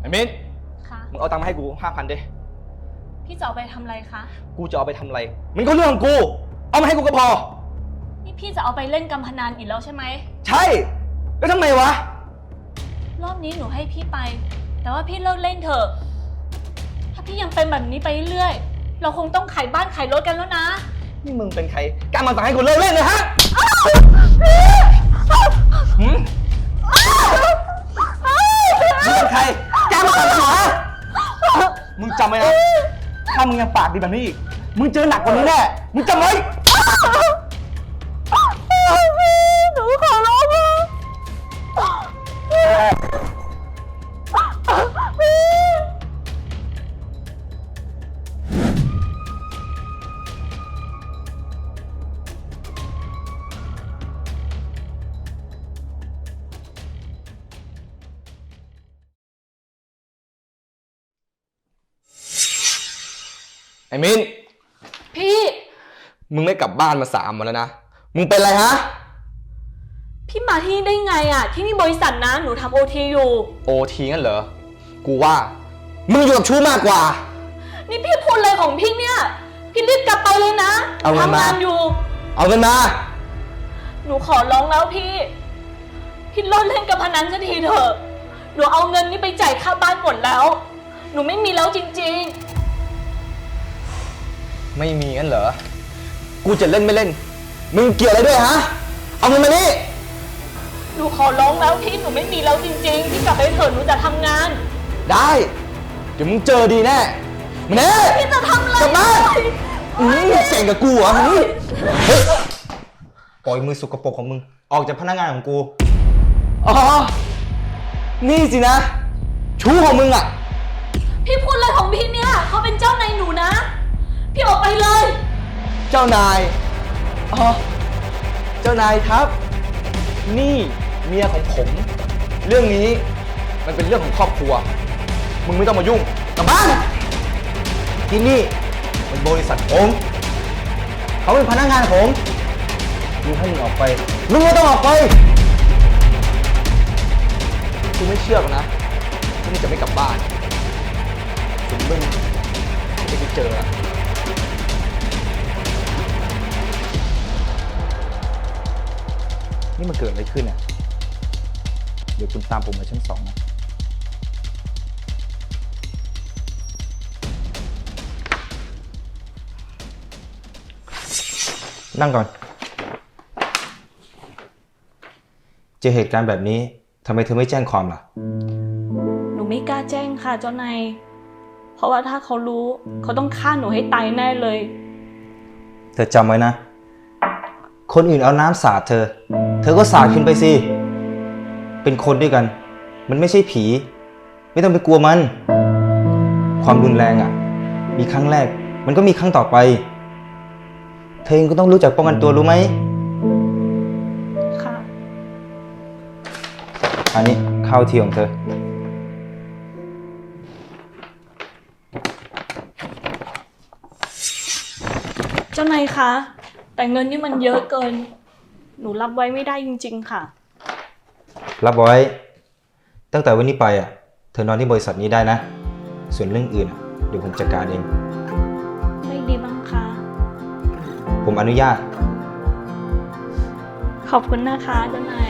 ไอ้มิ้นคะมึงเอาตังค์มาให้กูห้าพันดิพี่จะเอาไปทำอะไรคะ กูจะเอาไปทำอะไร มันก็เรื่องของกู เอามาให้กูก็พอ นี่พี่จะเอาไปเล่นการพนันอีกแล้วใช่ไหม ใช่ แล้วทำไมวะ รอบนี้หนูให้พี่ไป แต่ว่าพี่เลิกเล่นเถอะ ถ้าพี่ยังเป็นแบบนี้ไปเรื่อยๆ เราคงต้องขายบ้านขายรถกันแล้วนะ นี่มึงเป็นใครกล้ามาสั่งให้กูเลิกเล่นเลยฮะหืม มึงจำไว้นะ ถ้ามึงยังปากดีแบบนี้อีก มึงเจอหนักกว่านี้แน่ มึงจำไว้ ไอ้มิ้น พี่ มึงไม่กลับบ้านมาสามวันแล้วนะ มึงเป็นอะไรฮะ พี่มาที่นี่ได้ไงอะที่นี่บริษัทนะหนูทำโอทีอยู่ โอทีงั้นเหรอ กูว่า มึงอยู่กับชู้มากกว่า นี่พี่พูดอะไรของพี่เนี่ย พี่รีบกลับไปเลยนะเอาเงินมา ทำงานอยู่ เอาเงินมา หนูขอร้องแล้วพี่ พี่เลิกเล่นกับพนันสักทีเถอะ หนูเอาเงินนี้ไปจ่ายค่าบ้านหมดแล้ว หนูไม่มีแล้วจริง ไม่มีงั้นเหรอ กูจะเล่นไม่เล่น มึงเกี่ยวอะไรด้วยฮะ เอาเงินมานี่ๆหนูขอร้องแล้วพี่หนูไม่มีแล้วจริงๆพี่กลับไปเถอะหนูจะทำงาน ได้ เดี๋ยวมึงเจอดีแน่มาเน่พี่จะทำอะไรกลับบ้านอืมเก่งกับกูเหรอหืมเฮ้ยปล่อยมือสกปรกของมึง ออกจากพนักงานของกู อ๋อ นี่สินะ ชู้ของมึงอะ พี่พูดอะไรของพี่เนี่ยเขาเป็นเจ้านายหนูนะ พี่ออกไปเลย เจ้านาย อ๋อ เจ้านายครับ นี่เมียของผม เรื่องนี้มันเป็นเรื่องของครอบครัว มึงไม่ต้องมายุ่งกลับบ้าน ที่นี่เป็นบริษัทผม เขาเป็นพนักงานผมมึงให้มึงออกไป มึงไม่ต้องออกไปกูไม่เชื่อหรอกนะว่ามึงจะไม่กลับบ้านถึงมึงจะไปเจอ นี่มันเกิดอะไรขึ้นอะ เดี๋ยวคุณตามผมมาชั้นสองนะ นั่งก่อน เจอเหตุการณ์แบบนี้ทำไมเธอไม่แจ้งความล่ะ หนูไม่กล้าแจ้งค่ะเจ้านาย เพราะว่าถ้าเขารู้เขาต้องฆ่าหนูให้ตายแน่เลย เธอจำไว้นะ คนอื่นเอาน้ำสาดเธอ เธอก็สาดขึ้นไปสิ เป็นคนด้วยกัน มันไม่ใช่ผี ไม่ต้องไปกลัวมัน ความรุนแรงอะ มีครั้งแรก มันก็มีครั้งต่อไป เธอเองก็ต้องรู้จักป้องกันตัวรู้ไหมค่ะ อันนี้ข้าวเที่ยงของเธอ เจ้านายคะ แต่เงินนี่มันเยอะเกิน หนูรับไว้ไม่ได้จริง ๆ ค่ะ รับไว้ ตั้งแต่วันนี้ไปอะ เธอนอนที่บริษัทนี้ได้นะ ส่วนเรื่องอื่นอะเดี๋ยวผมจัดการเอง ไม่ดีบ้างคะผมอนุญาต ขอบคุณนะคะเจ้านาย